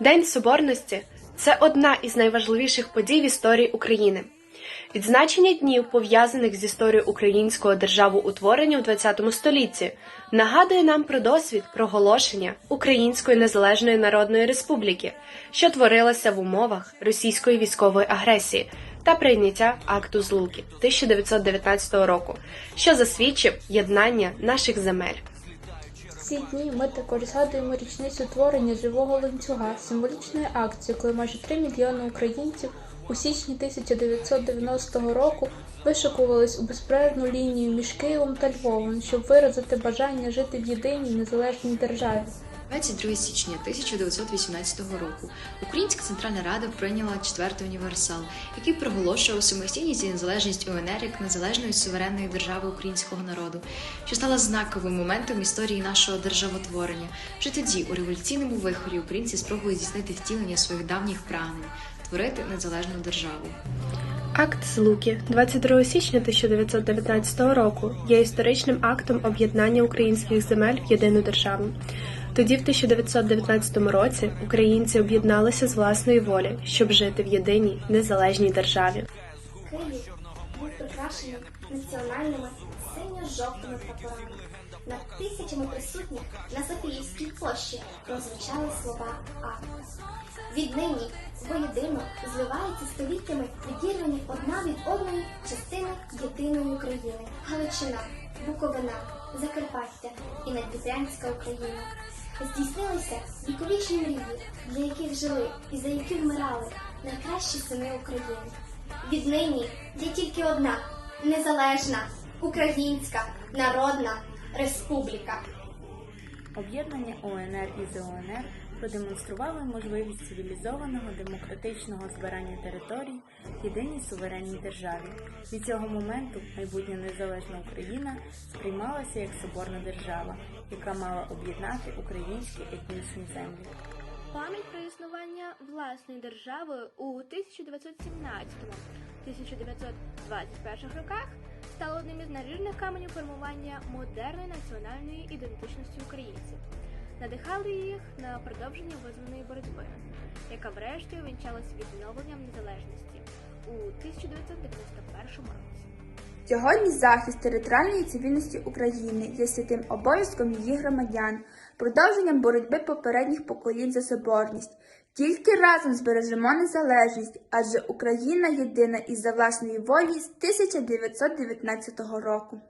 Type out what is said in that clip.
День Соборності це одна із найважливіших подій в історії України. Відзначення днів, пов'язаних з історією українського державоутворення у ХХ столітті, нагадує нам про досвід проголошення Української незалежної народної республіки, що творилася в умовах російської військової агресії та прийняття акту Злуки 1919 року, що засвідчив єднання наших земель. Ці дні ми також згадуємо річницю творення живого ланцюга, символічної акції, коли майже 3 мільйони українців у січні 1990 року вишикувались у безперервну лінію між Києвом та Львовом, щоб виразити бажання жити в єдиній незалежній державі. 22 січня 1918 року Українська Центральна Рада прийняла четвертий універсал, який проголошував самостійність і незалежність УНР як незалежної суверенної держави українського народу, що стала знаковим моментом історії нашого державотворення. Вже тоді, у революційному вихорі, українці спробували здійснити втілення своїх давніх прагнень творити незалежну державу. Акт Злуки 22 січня 1919 року є історичним актом об'єднання українських земель в єдину державу. Тоді, в 1919 році, українці об'єдналися з власної волі, щоб жити в єдиній незалежній державі. Київ був прикрашений національними синьо-жовтими прапорами. Над тисячами присутніх на Софіївській площі прозвучали слова акта. Віднині воєдино зливаються століттями відірвані одна від одної частини єдиної України. Галичина, Буковина, Закарпаття і Надвітрянська Україна. Здійснилися віковічні мрії, для яких жили і за які вмирали найкращі сини України. Віднині є тільки одна незалежна українська народна республіка. Об'єднання ОНР і ЗОНР продемонстрували можливість цивілізованого демократичного збирання територій в єдиній суверенній державі. Від цього моменту майбутня незалежна Україна сприймалася як соборна держава, яка мала об'єднати українські етнічні землі. Пам'ять про існування власної держави у 1917-1921 роках стала одним із наріжних каменів формування модерної національної ідентичності українців. Надихали їх на продовження визваної боротьби, яка врешті увінчалася відновленням незалежності у 1991 році. Сьогодні захист територіальної цивільності України є святим обов'язком її громадян, продовженням боротьби попередніх поколінь за соборність. Тільки разом збережемо незалежність, адже Україна єдина із за власної волі з 1919 року.